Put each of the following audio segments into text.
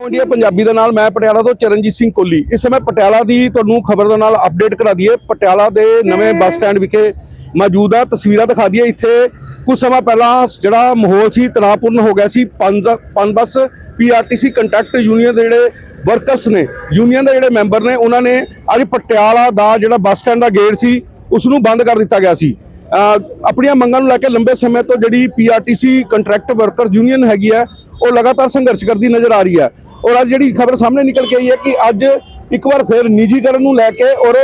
India Punjabi ਦੇ ਨਾਲ, ਮੈਂ ਪਟਿਆਲਾ ਤੋਂ ਚਰਨਜੀਤ ਸਿੰਘ ਕੋਲੀ। ਇਸ ਸਮੇਂ ਪਟਿਆਲਾ ਦੀ ਤੁਹਾਨੂੰ ਖਬਰ ਦੇ ਨਾਲ ਅਪਡੇਟ ਕਰਾ ਦਈਏ। ਪਟਿਆਲਾ ਦੇ ਨਵੇਂ ਬੱਸ ਸਟੈਂਡ ਵਿਖੇ ਮੌਜੂਦ ਆ। ਤਸਵੀਰਾਂ ਦਿਖਾ ਦਈਏ। ਇੱਥੇ ਕੁਝ ਸਮਾਂ ਪਹਿਲਾਂ ਜਿਹੜਾ ਮਾਹੌਲ ਸੀ, ਤਣਾਅਪੂਰਨ ਹੋ ਗਿਆ ਸੀ। ਪੰਜ ਪੰਜ ਬੱਸ ਪੀਆਰਟੀਸੀ ਕੰਟਰੈਕਟ ਯੂਨੀਅਨ ਦੇ ਜਿਹੜੇ ਵਰਕਰਸ ਨੇ ਯੂਨੀਅਨ ਦੇ ਜਿਹੜੇ ਮੈਂਬਰ ਨੇ, ਉਹਨਾਂ ਨੇ ਅੱਜ ਪਟਿਆਲਾ ਦਾ ਜਿਹੜਾ ਬੱਸ ਸਟੈਂਡ ਦਾ ਗੇਟ ਸੀ, ਉਸ ਨੂੰ ਬੰਦ ਕਰ ਦਿੱਤਾ ਗਿਆ ਸੀ। ਆਪਣੀਆਂ ਮੰਗਾਂ ਨੂੰ ਲੈ ਕੇ ਲੰਬੇ ਸਮੇਂ ਤੋਂ ਜਿਹੜੀ ਪੀਆਰਟੀਸੀ ਕੰਟਰੈਕਟ ਵਰਕਰ ਯੂਨੀਅਨ ਹੈਗੀ ਹੈ ਉਹ ਲਗਾਤਾਰ ਸੰਘਰਸ਼ ਕਰਦੀ ਨਜ਼ਰ ਆ ਰਹੀ ਹੈ ਔਰ ਅੱਜ ਜਿਹੜੀ ਖਬਰ ਸਾਹਮਣੇ ਨਿਕਲ ਕੇ ਆਈ ਹੈ ਕਿ ਅੱਜ ਇੱਕ ਵਾਰ ਫਿਰ ਨਿੱਜੀਕਰਨ ਨੂੰ ਲੈ ਕੇ ਔਰ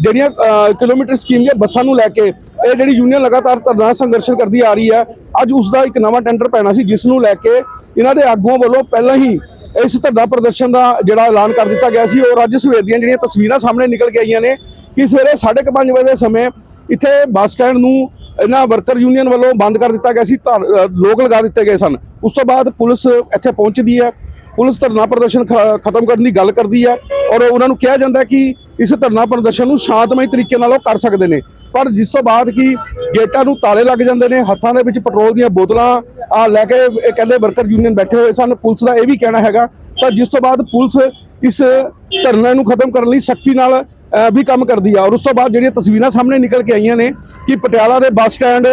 ਜਿਹੜੀਆਂ ਕਿਲੋਮੀਟਰ ਸਕੀਮ ਦੀਆਂ ਬੱਸਾਂ ਨੂੰ ਲੈ ਕੇ ਇਹ ਜਿਹੜੀ ਯੂਨੀਅਨ ਲਗਾਤਾਰ ਧਰਨਾ ਸੰਘਰਸ਼ ਕਰਦੀ ਆ ਰਹੀ ਹੈ, ਅੱਜ ਉਸ ਦਾ ਇੱਕ ਨਵਾਂ ਟੈਂਡਰ ਪੈਣਾ ਸੀ, ਜਿਸ ਨੂੰ ਲੈ ਕੇ ਇਹਨਾਂ ਦੇ ਆਗੂਆਂ ਵੱਲੋਂ ਪਹਿਲਾਂ ਹੀ ਇਸ ਧਰਨਾ ਪ੍ਰਦਰਸ਼ਨ ਦਾ ਜਿਹੜਾ ਐਲਾਨ ਕਰ ਦਿੱਤਾ ਗਿਆ ਸੀ ਔਰ ਅੱਜ ਸਵੇਰ ਦੀਆਂ ਜਿਹੜੀਆਂ ਤਸਵੀਰਾਂ ਸਾਹਮਣੇ ਨਿਕਲ ਕੇ ਆਈਆਂ ਨੇ ਕਿ ਸਵੇਰੇ 5:30 ਵਜੇ ਦੇ ਸਮੇਂ ਇੱਥੇ ਬੱਸ ਸਟੈਂਡ ਨੂੰ ਇਹਨਾਂ ਵਰਕਰ ਯੂਨੀਅਨ ਵੱਲੋਂ ਬੰਦ ਕਰ ਦਿੱਤਾ ਗਿਆ ਸੀ, ਧਰ- ਲੋਕ ਲਗਾ ਦਿੱਤੇ ਗਏ ਸਨ। ਉਸ ਤੋਂ ਬਾਅਦ ਪੁਲਿਸ ਇੱਥੇ ਪਹੁੰਚਦੀ ਹੈ ਪੁਲਿਸ ਧਰਨਾ ਪ੍ਰਦਰਸ਼ਨ ਖ- ਖਤਮ ਕਰਨ ਦੀ ਗੱਲ ਕਰਦੀ ਹੈ ਔਰ ਉਹਨਾਂ ਨੂੰ ਕਿਹਾ ਜਾਂਦਾ ਕਿ ਇਸ ਧਰਨਾ ਪ੍ਰਦਰਸ਼ਨ ਨੂੰ ਸ਼ਾਂਤਮਈ ਤਰੀਕੇ ਨਾਲ ਉਹ ਕਰ ਸਕਦੇ ਨੇ। ਪਰ ਜਿਸ ਤੋਂ ਬਾਅਦ ਕਿ ਗੇਟਾਂ ਨੂੰ ਤਾਲੇ ਲੱਗ ਜਾਂਦੇ ਨੇ, ਹੱਥਾਂ ਦੇ ਵਿੱਚ ਪੈਟਰੋਲ ਦੀਆਂ ਬੋਤਲਾਂ, ਆ ਲੈ ਕੇ ਇਹ ਕਹਿੰਦੇ ਵਰਕਰ ਯੂਨੀਅਨ ਬੈਠੇ ਹੋਏ ਸਨ, ਪੁਲਿਸ ਦਾ ਇਹ ਵੀ ਕਹਿਣਾ ਹੈਗਾ। ਤਾਂ ਜਿਸ ਤੋਂ ਬਾਅਦ ਪੁਲਿਸ ਇਸ ਧਰਨੇ ਨੂੰ ਖਤਮ ਕਰਨ ਲਈ ਸਖਤੀ ਨਾਲ ਵੀ ਕੰਮ ਕਰਦੀ ਆ। ਔਰ ਉਸ ਤੋਂ ਬਾਅਦ ਜਿਹੜੀਆਂ ਤਸਵੀਰਾਂ ਸਾਹਮਣੇ ਨਿਕਲ ਕੇ ਆਈਆਂ ਨੇ ਕਿ ਪਟਿਆਲਾ ਦੇ ਬੱਸ ਸਟੈਂਡ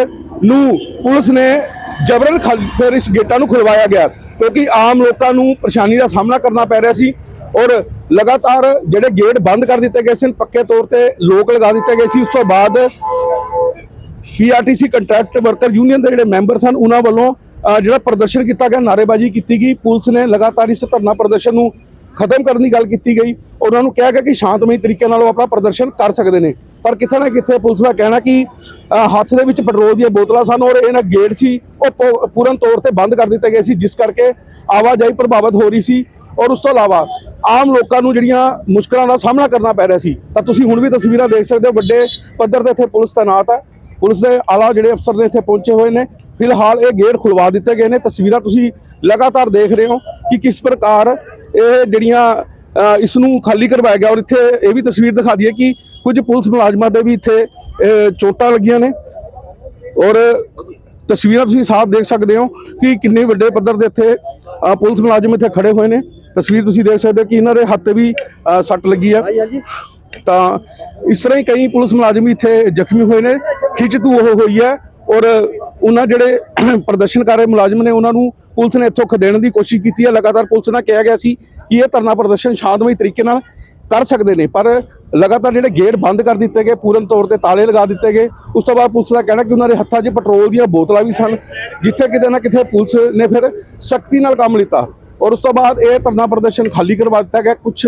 ਨੂੰ ਪੁਲਿਸ ਨੇ ਜਬਰਨ ਖਲ- ਫਿਰ ਇਸ ਗੇਟਾਂ ਨੂੰ ਖੁਲਵਾਇਆ ਗਿਆ। ਕਿਉਂਕਿ ਆਮ ਲੋਕਾਂ ਨੂੰ ਪਰੇਸ਼ਾਨੀ ਦਾ ਸਾਹਮਣਾ ਕਰਨਾ ਪੈ ਰਿਹਾ ਸੀ ਔਰ ਲਗਾਤਾਰ ਜਿਹੜੇ ਗੇਟ ਬੰਦ ਕਰ ਦਿੱਤੇ ਗਏ ਸਨ ਪੱਕੇ ਤੌਰ ਤੇ ਲੋਕ ਲਗਾ ਦਿੱਤੇ ਗਏ ਸੀ। ਉਸ ਤੋਂ ਬਾਅਦ ਪੀਆਰਟੀਸੀ ਕੰਟਰੈਕਟ ਵਰਕਰ ਯੂਨੀਅਨ ਦੇ ਜਿਹੜੇ ਮੈਂਬਰ ਸਨ, ਉਹਨਾਂ ਵੱਲੋਂ ਜਿਹੜਾ ਪ੍ਰਦਰਸ਼ਨ ਕੀਤਾ ਗਿਆ, ਨਾਅਰੇਬਾਜ਼ੀ ਕੀਤੀ ਗਈ। ਪੁਲਿਸ ਨੇ ਲਗਾਤਾਰ ਇਸ ਧਰਨਾ ਪ੍ਰਦਰਸ਼ਨ ਨੂੰ ਖਤਮ ਕਰਨ ਦੀ ਗੱਲ ਕੀਤੀ ਗਈ। ਉਹਨਾਂ ਨੂੰ ਕਿਹਾ ਗਿਆ ਕਿ ਸ਼ਾਂਤਮਈ ਤਰੀਕੇ ਨਾਲ ਉਹ ਆਪਣਾ ਪ੍ਰਦਰਸ਼ਨ ਕਰ ਸਕਦੇ ਨੇ। ਪਰ ਕਿਤੇ ਨਾ ਕਿਤੇ ਪੁਲਿਸ ਦਾ ਕਹਿਣਾ ਕਿ ਹੱਥ ਦੇ ਵਿੱਚ ਪੈਟਰੋਲ ਦੀਆਂ ਬੋਤਲਾਂ ਸਨ ਔਰ ਇਹਨਾਂ ਗੇਟ ਸੀ, ਉਹ ਪੂ- ਪੂਰਨ ਤੌਰ ਤੇ ਬੰਦ ਕਰ ਦਿੱਤੇ ਗਏ ਸੀ, ਜਿਸ ਕਰਕੇ ਆਵਾਜਾਈ ਪ੍ਰਭਾਵਿਤ ਹੋ ਰਹੀ ਸੀ। ਔਰ ਉਸ ਤੋਂ ਇਲਾਵਾ ਆਮ ਲੋਕਾਂ ਨੂੰ ਜਿਹੜੀਆਂ ਮੁਸ਼ਕਲਾਂ ਦਾ ਸਾਹਮਣਾ ਕਰਨਾ ਪੈ ਰਿਹਾ ਸੀ, ਤਾਂ ਤੁਸੀਂ ਹੁਣ ਵੀ ਤਸਵੀਰਾਂ ਦੇਖ ਸਕਦੇ ਹੋ, ਵੱਡੇ ਪੱਧਰ ਤੇ ਇੱਥੇ ਪੁਲਿਸ ਤਾਇਨਾਤ ਹੈ। ਪੁਲਿਸ ਦੇ ਆਲਾ ਜਿਹੜੇ ਅਫਸਰ ਨੇ ਇੱਥੇ ਪਹੁੰਚੇ ਹੋਏ ਨੇ। ਫਿਲਹਾਲ ਇਹ ਗੇਟ ਖੁਲਵਾ ਦਿੱਤੇ ਗਏ ਨੇ। ਤਸਵੀਰਾਂ ਤੁਸੀਂ ਲਗਾਤਾਰ ਦੇਖ ਰਹੇ ਹੋ ਕਿ ਕਿਸ ਪ੍ਰਕਾਰ ਇਹ ਜਿਹੜੀਆਂ ਇਸ ਨੂੰ ਖਾਲੀ ਕਰਵਾਇਆ ਗਿਆ ਔਰ ਇੱਥੇ ਇਹ ਵੀ ਤਸਵੀਰ ਦਿਖਾ ਦਈਏ ਕਿ ਕੁਝ ਪੁਲਿਸ ਮੁਲਾਜ਼ਮਾਂ ਦੇ ਵੀ ਇੱਥੇ ਚੋਟਾਂ ਲੱਗੀਆਂ ਨੇ। ਔਰ ਤਸਵੀਰਾਂ ਤੁਸੀਂ ਸਾਫ਼ ਦੇਖ ਸਕਦੇ ਹੋ ਕਿ ਕਿੰਨੇ ਵੱਡੇ ਪੱਧਰ ਦੇ ਇੱਥੇ ਪੁਲਿਸ ਮੁਲਾਜ਼ਮ ਇੱਥੇ ਖੜੇ ਹੋਏ ਨੇ। ਤਸਵੀਰ ਤੁਸੀਂ ਦੇਖ ਸਕਦੇ ਹੋ ਕਿ ਇਹਨਾਂ ਦੇ ਹੱਥ ਤੇ ਵੀ ਸੱਟ ਲੱਗੀ ਆ। ਤਾਂ ਇਸ ਤਰ੍ਹਾਂ ਹੀ ਕਈ ਪੁਲਿਸ ਮੁਲਾਜ਼ਮ ਇੱਥੇ ਜ਼ਖਮੀ ਹੋਏ ਨੇ। ਖਿੱਚ ਤੂ ਉਹ ਹੋਈ ਹੈ। ਔਰ ਉਹਨਾਂ ਜਿਹੜੇ ਪ੍ਰਦਰਸ਼ਨ ਕਰ ਰਹੇ ਮੁਲਾਜ਼ਮ ਨੇ ਉਹਨਾਂ ਨੂੰ ਪੁਲਿਸ ਨੇ ਇੱਥੋਂ ਖਦੇਣ ਦੀ ਕੋਸ਼ਿਸ਼ ਕੀਤੀ ਹੈ। ਲਗਾਤਾਰ ਪੁਲਿਸ ਨਾਲ ਕਿਹਾ ਗਿਆ ਸੀ ਕਿ ਇਹ ਧਰਨਾ ਪ੍ਰਦਰਸ਼ਨ ਸ਼ਾਂਤਮਈ ਤਰੀਕੇ ਨਾਲ ਕਰ ਸਕਦੇ ਨੇ, ਪਰ ਲਗਾਤਾਰ ਜਿਹੜੇ ਗੇਟ ਬੰਦ ਕਰ ਦਿੱਤੇ ਗਏ, ਪੂਰਨ ਤੌਰ ਤੇ ਤਾਲੇ ਲਗਾ ਦਿੱਤੇ ਗਏ, ਉਸ ਤੋਂ ਬਾਅਦ ਪੁਲਿਸ ਦਾ ਕਹਿਣਾ ਕਿ ਉਹਨਾਂ ਦੇ ਹੱਥਾਂ 'ਚ ਪੈਟਰੋਲ ਦੀਆਂ ਬੋਤਲਾਂ ਵੀ ਸਨ, ਜਿੱਥੇ ਕਿਤੇ ਨਾ ਕਿਤੇ ਪੁਲਿਸ ਨੇ ਫਿਰ ਸਖਤੀ ਨਾਲ ਕੰਮ ਲਿੱਤਾ। ਔਰ ਉਸ ਤੋਂ ਬਾਅਦ ਇਹ ਧਰਨਾ ਪ੍ਰਦਰਸ਼ਨ ਖਾਲੀ ਕਰਵਾ ਦਿੱਤਾ ਗਿਆ। ਕੁਝ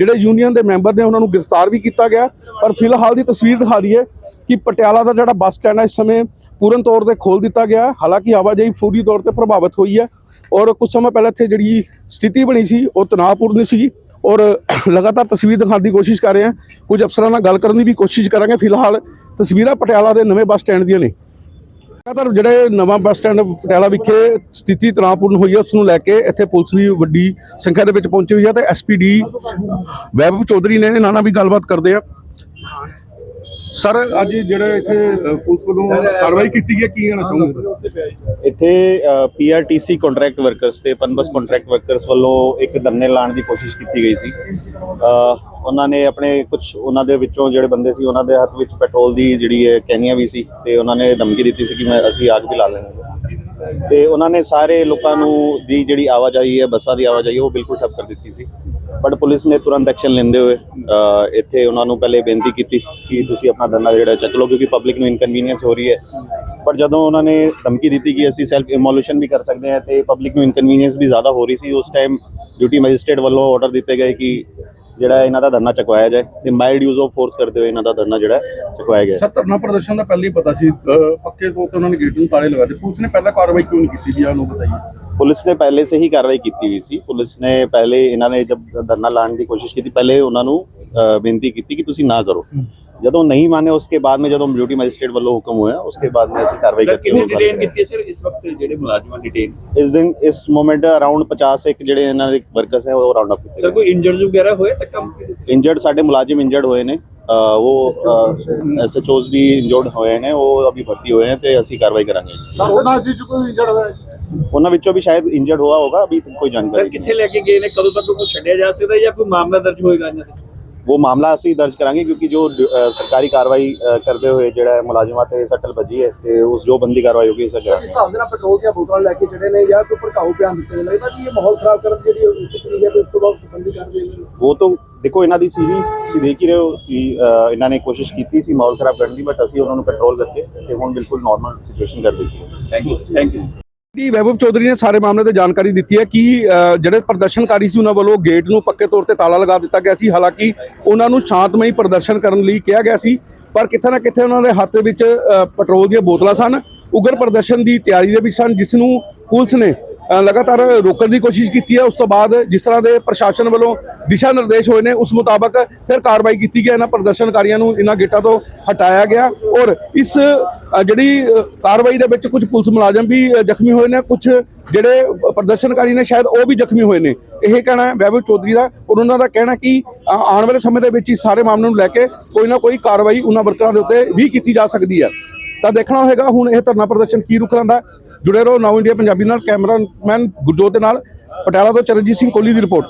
ਜਿਹੜੇ ਯੂਨੀਅਨ ਦੇ ਮੈਂਬਰ ਨੇ ਉਹਨਾਂ ਨੂੰ ਗ੍ਰਿਫਤਾਰ ਵੀ ਕੀਤਾ ਗਿਆ। ਪਰ ਫਿਲਹਾਲ ਦੀ ਤਸਵੀਰ ਦਿਖਾ ਦਈਏ ਕਿ ਪਟਿਆਲਾ ਦਾ ਜਿਹੜਾ ਬੱਸ ਸਟੈਂਡ ਹੈ, ਇਸ ਸਮੇਂ ਪੂਰਨ ਤੌਰ ਤੇ ਖੋਲ ਦਿੱਤਾ ਗਿਆ। ਹਾਲਾਂਕਿ ਆਵਾਜਾਈ ਪੂਰੀ ਤੌਰ ਤੇ ਪ੍ਰਭਾਵਿਤ ਹੋਈ ਹੈ ਔਰ ਕੁਝ ਸਮਾਂ ਪਹਿਲਾਂ ਇੱਥੇ ਜਿਹੜੀ ਸਥਿਤੀ ਬਣੀ ਸੀ, ਉਹ ਤਣਾਅਪੂਰਨ ਸੀ ਔਰ ਲਗਾਤਾਰ ਤਸਵੀਰ ਦਿਖਾਉਣ ਦੀ ਕੋਸ਼ਿਸ਼ ਕਰ ਰਹੇ ਹਾਂ। ਕੁਝ ਅਫਸਰਾਂ ਨਾਲ ਗੱਲ ਕਰਨ ਦੀ ਵੀ ਕੋਸ਼ਿਸ਼ ਕਰਾਂਗੇ। ਫਿਲਹਾਲ ਤਸਵੀਰਾਂ ਪਟਿਆਲਾ ਦੇ ਨਵੇਂ ਬੱਸ ਸਟੈਂਡ ਦੀਆਂ ਨੇ। ਲਗਾਤਾਰ ਜਿਹੜੇ ਨਵਾਂ ਬੱਸ ਸਟੈਂਡ ਪਟਿਆਲਾ ਵਿਖੇ ਸਥਿਤੀ ਤਣਾਅਪੂਰਨ ਹੋਈ ਹੈ, ਉਸ ਨੂੰ ਲੈ ਕੇ ਇੱਥੇ ਪੁਲਿਸ ਵੀ ਵੱਡੀ ਸੰਖਿਆ ਦੇ ਵਿੱਚ ਪਹੁੰਚੀ ਹੋਈ ਹੈ ਤੇ ਐਸਪੀਡੀ ਵੈਭਵ ਚੌਧਰੀ ਨੇ ਇਹਨਾਂ ਨਾਲ ਵੀ ਗੱਲਬਾਤ ਕਰਦੇ ਆ। ਸਰ ਅੱਜ ਜਿਹੜੇ ਇੱਥੇ ਅ, ਪੁਲਿਸ ਵੱਲੋਂ ਕਾਰਵਾਈ ਕੀਤੀ ਗਈ ਕੀ ਕਹਿਣਾ ਚਾਹੁੰਦੇ ਇੱਥੇ ਪੀਆਰਟੀਸੀ ਕੰਟਰੈਕਟ ਵਰਕਰਸ ਤੇ ਪਨਬਸ ਕੰਟਰੈਕਟ ਵਰਕਰਸ ਵੱਲੋਂ ਇੱਕ ਧਰਨੇ ਲਾਉਣ ਦੀ ਕੋਸ਼ਿਸ਼ ਕੀਤੀ ਗਈ ਸੀ। ਉਹਨਾਂ ਨੇ ਆਪਣੇ ਕੁਝ ਉਹਨਾਂ ਦੇ ਵਿੱਚੋਂ ਜਿਹੜੇ ਬੰਦੇ ਸੀ ਉਹਨਾਂ ਦੇ ਹੱਥ ਵਿੱਚ ਪੈਟਰੋਲ ਦੀ ਜਿਹੜੀ ਹੈ ਕੈਨੀਆਂ ਵੀ ਸੀ ਤੇ ਉਹਨਾਂ ਨੇ ਧਮਕੀ ਦਿੱਤੀ ਸੀ ਕਿ ਮੈਂ ਅਸੀਂ ਅੱਗ ਵੀ ਲਾ ਲਾਂਗੇ ਤੇ ਉਹਨਾਂ ਨੇ ਸਾਰੇ ਲੋਕਾਂ ਨੂੰ ਦੀ ਜਿਹੜੀ ਆਵਾਜਾਈ ਹੈ ਬੱਸਾਂ ਦੀ ਆਵਾਜਾਈ ਉਹ ਬਿਲਕੁਲ ਠੱਪ ਕਰ ਦਿੱਤੀ ਸੀ। ਬਟ ਪੁਲਿਸ ਨੇ ਤੁਰੰਤ ਐਕਸ਼ਨ ਲੈਂਦੇ ਹੋਏ ਇੱਥੇ ਉਹਨਾਂ ਨੂੰ ਪਹਿਲੇ ਬੇਨਤੀ ਕੀਤੀ ਕਿ ਤੁਸੀਂ ਆਪਣਾ ਧਰਨਾ ਜਿਹੜਾ ਚੱਕ ਲਓ ਕਿਉਂਕਿ ਪਬਲਿਕ ਨੂੰ ਇਨਕਨਵੀਨੀਅੰਸ ਹੋ ਰਹੀ ਹੈ। ਪਰ ਜਦੋਂ ਉਹਨਾਂ ਨੇ ਧਮਕੀ ਦਿੱਤੀ ਕਿ ਅਸੀਂ ਸੈਲਫ ਇਮੋਲੂਸ਼ਨ ਵੀ ਕਰ ਸਕਦੇ ਹਾਂ ਤੇ ਪਬਲਿਕ ਨੂੰ ਇਨਕਨਵੀਨੀਅੰਸ ਵੀ ਜ਼ਿਆਦਾ ਹੋ ਰਹੀ ਸੀ, ਉਸ ਟਾਈਮ ਡਿਊਟੀ ਮੈਜਿਸਟ੍ਰੇਟ ਵੱਲੋਂ ਆਰਡਰ ਦਿੱਤੇ ਗਏ ਕਿ ਜਿਹੜਾ ਇਹਨਾਂ ਦਾ ਧਰਨਾ ਚੁਕਵਾਇਆ ਜਾਏ ਤੇ ਮਾਈਲਡ ਯੂਜ਼ ਆਫ ਫੋਰਸ ਕਰਦੇ ਹੋਏ ਇਹਨਾਂ ਦਾ ਧਰਨਾ ਜਿਹੜਾ ਹੈ ਚੁਕਵਾਇਆ ਗਿਆ। ਸਰ, ਧਰਨਾ ਪ੍ਰਦਰਸ਼ਨ ਦਾ ਪਹਿਲਾਂ ਹੀ ਪਤਾ ਸੀ ਪੱਕੇ ਤੌਰ ਤੇ ਉਹਨਾਂ ਨੇ ਗੇਟ ਨੂੰ ਤਾਲੇ ਲਗਾ ਦਿੱਤੇ। ਪੁਲਿਸ ਨੇ ਪਹਿਲਾਂ ਕਾਰਵਾਈ ਕਿਉਂ ਨਹੀਂ ਕੀਤੀ ਜੀ? ਉਹਨੂੰ ਬਤਾਈਏ। पुलिस ने पहले से ही कार्रवाई की हुई सी पुलिस ने पहले इन्होंने जब धरना लाने की कोशिश की थी पहले उन्होंने अ, बेनती की थी कि ਤੁਸੀਂ ਨਾ ਕਰੋ ਜਦੋਂ ਨਹੀਂ ਮਾਨੇ ਉਸਕੇ ਬਾਅਦ में ਜਦੋਂ ਡਿਊਟੀ ਮੈਜਿਸਟ੍ਰੇਟ ਵੱਲੋਂ ਹੁਕਮ ਹੋਇਆ ਉਸਕੇ ਬਾਅਦ में ਅਸੀਂ ਕਾਰਵਾਈ ਸਰ ਕਰਕੇ ਕਿੰਨੇ ਉਹ ਬੰਦ ਡਿਟੇਨ ਕਰਿਆ। ਕੀਤੀ ਹੈ ਸਰ ਇਸ ਵਕਤ ਜਿਹੜੇ ਮੁਲਾਜ਼ਮਾਂ ਡਿਟੇਨ ਇਸ ਦਿਨ ਇਸ ਮੋਮੈਂਟ ਅਰਾਊਂਡ 50 ਇੱਕ ਜਿਹੜੇ ਇਹਨਾਂ ਦੇ ਵਰਕਰਸ ਹੈ ਉਹ ਰਾਉਂਡ ਅਪ ਕੀਤੇ ਸਰ ਕੋਈ ਇੰਜਰਡ ਵਗੈਰਾ ਹੋਇਆ ਤਾਂ ਕੰਮ ਇੰਜਰਡ ਸਾਡੇ ਮੁਲਾਜ਼ਮ ਇੰਜਰਡ ਹੋਏ ਨੇ ਅ, ਉਹ ਐਸਐਚਓਸ ਵੀ ਇੰਜਰਡ ਹੋਏ ਨੇ ਉਹ ਅਭੀ ਭਰਤੀ ਹੋਏ ਨੇ ਤੇ ਅਸੀਂ ਕਾਰਵਾਈ ਕਰਾਂਗੇ ਸਰ ਉਹਨਾਂ ਜੀ ਕੋਈ ਇੰਜਰਡ ਹੋਇਆ ਉਹਨਾਂ ਵਿੱਚੋਂ ਵੀ ਸ਼ਾਇਦ ਇੰਜਰਡ ਹੋਇਆ ਹੋਗਾ ਅਭੀ ਕੋਈ ਸਰ ਜਾਣਕਾਰੀ ਨਹੀਂ। ਕਿੱਥੇ ਲੈ ਕੇ ਗਏ ਨੇ? ਕਦੋਂ ਤੱਕ ਉਹਨੂੰ ਛੱਡਿਆ ਜਾ ਸਕਦਾ ਜਾਂ ਕੋਈ ਮਾਮਲਾ ਦਰਜ ਹੋਏਗਾ ਇਹਨਾਂ ਤੇ? ਉਹ ਮਾਮਲਾ ਅਸੀਂ ਦਰਜ ਕਰਾਂਗੇ ਕਿਉਂਕਿ ਜੋ ਸਰਕਾਰੀ ਕਾਰਵਾਈ ਕਰਦੇ ਹੋਏ ਜਿਹੜਾ ਮੁਲਾਜ਼ਮਾਂ ਤੇ ਸੱਟਲ ਵੱਜੀ ਹੈ ਤੇ ਉਸ ਜੋ ਬੰਦੀ ਕਾਰਵਾਈ ਹੋਗੀ ਇਸ ਕਰਾਂਗੇ ਹਿਸਾਬ ਦੇ ਨਾਲ ਪੈਟਰੋਲ ਦੀਆਂ ਬੋਤਲਾਂ ਲੈ ਕੇ ਜਿਹੜੇ ਨੇ ਜਾਂ ਕੋਈ ਭੜਕਾਊ ਬਿਆਨ ਦਿੱਤੇ ਨੇ ਲੱਗਦਾ ਕਿ ਇਹ ਮਾਹੌਲ ਖਰਾਬ ਕਰਨ ਜਿਹੜੀ ਕੀਤੀ ਹੈ ਤੇ ਉਸ ਤੋਂ ਬਾਅਦ ਬੰਦੀ ਕਰ ਦੇਣੀ ਉਹ ਤਾਂ ਦੇਖੋ ਇਹਨਾਂ ਦੀ ਸੀਵੀ ਤੁਸੀਂ ਦੇਖ ਹੀ ਰਹੇ ਹੋ ਕਿ ਇਹਨਾਂ ਨੇ ਕੋਸ਼ਿਸ਼ ਕੀਤੀ ਸੀ ਮਾਹੌਲ ਖਰਾਬ ਕਰਨ ਦੀ ਬਟ ਅਸੀਂ ਉਹਨਾਂ ਨੂੰ ਕੰਟਰੋਲ ਕਰਕੇ ਤੇ ਹੁਣ ਬਿਲਕੁਲ ਨਾਰਮਲ ਸਿਚੁਏਸ਼ਨ ਕਰ ਦਿੱਤੀ ਹੈ। ਥੈਂਕ ਯੂ ਥੈਂਕ ਯੂ ਦੀ ਵੈਭਵ ਚੌਧਰੀ ਨੇ ਸਾਰੇ ਮਾਮਲੇ ਤੇ ਜਾਣਕਾਰੀ ਦਿੱਤੀ ਹੈ? ਕਿ ਜਿਹੜੇ ਪ੍ਰਦਰਸ਼ਨਕਾਰੀ ਸੀ ਉਹਨਾਂ ਵੱਲੋਂ ਗੇਟ ਨੂੰ ਪੱਕੇ ਤੌਰ ਤੇ ਤਾਲਾ ਲਗਾ ਦਿੱਤਾ ਗਿਆ ਸੀ? ਹਾਲਾਂਕਿ ਉਹਨਾਂ ਨੂੰ ਸ਼ਾਂਤਮਈ ਪ੍ਰਦਰਸ਼ਨ ਕਰਨ ਲਈ ਕਿਹਾ ਗਿਆ ਸੀ, ਪਰ ਕਿਤੇ ਨਾ ਕਿਤੇ ਉਹਨਾਂ ਦੇ ਹੱਥ ਵਿੱਚ ਪੈਟਰੋਲ ਦੀਆਂ ਬੋਤਲਾਂ ਸਨ। ਉਗਰ ਪ੍ਰਦਰਸ਼ਨ ਦੀ ਤਿਆਰੀ ਦੇ ਵਿੱਚ ਸਨ, ਜਿਸ ਨੂੰ ਪੁਲਿਸ ਨੇ ਲਗਾਤਾਰ ਰੋਕਣ ਦੀ ਕੋਸ਼ਿਸ਼ ਕੀਤੀ ਹੈ। ਉਸ ਤੋਂ ਬਾਅਦ ਜਿਸ ਤਰ੍ਹਾਂ ਦੇ ਪ੍ਰਸ਼ਾਸਨ ਵੱਲੋਂ ਦਿਸ਼ਾ ਨਿਰਦੇਸ਼ ਹੋਏ ਨੇ, ਉਸ ਮੁਤਾਬਕ ਫਿਰ ਕਾਰਵਾਈ ਕੀਤੀ ਗਈ ਇਹਨਾਂ ਪ੍ਰਦਰਸ਼ਨਕਾਰੀਆਂ ਨੂੰ ਇਹਨਾਂ ਗੇਟਾਂ ਤੋਂ ਹਟਾਇਆ ਗਿਆ ਔਰ ਇਸ ਜਿਹੜੀ ਕਾਰਵਾਈ ਦੇ ਵਿੱਚ ਕੁਝ ਪੁਲਿਸ ਮੁਲਾਜ਼ਮ ਵੀ ਜ਼ਖਮੀ ਹੋਏ ਨੇ। ਕੁਝ ਜਿਹੜੇ ਪ੍ਰਦਰਸ਼ਨਕਾਰੀ ਨੇ, ਸ਼ਾਇਦ ਉਹ ਵੀ ਜ਼ਖਮੀ ਹੋਏ ਨੇ। ਇਹ ਕਹਿਣਾ ਹੈ ਵੈਭਵ ਚੌਧਰੀ ਦਾ ਔਰ ਉਹਨਾਂ ਦਾ ਕਹਿਣਾ ਕਿ ਆਉਣ ਵਾਲੇ ਸਮੇਂ ਦੇ ਵਿੱਚ ਹੀ ਸਾਰੇ ਮਾਮਲੇ ਨੂੰ ਲੈ ਕੇ ਕੋਈ ਨਾ ਕੋਈ ਕਾਰਵਾਈ ਉਹਨਾਂ ਵਰਕਰਾਂ ਦੇ ਉੱਤੇ ਵੀ ਕੀਤੀ ਜਾ ਸਕਦੀ ਹੈ। ਤਾਂ ਦੇਖਣਾ ਹੋਏਗਾ, ਹੁਣ ਇਹ ਧਰਨਾ ਪ੍ਰਦਰਸ਼ਨ ਕੀ ਰੁਕ ਲੈਂਦਾ ਜੁੜੇ ਰਹੋ ਨਾਓ ਇੰਡੀਆ ਪੰਜਾਬੀ ਨਾਲ, ਕੈਮਰਾਮੈਨ ਗੁਰਜੋਤ ਦੇ ਨਾਲ, ਪਟਿਆਲਾ ਤੋਂ ਚਰਨਜੀਤ ਸਿੰਘ ਕੋਹਲੀ ਦੀ ਰਿਪੋਰਟ।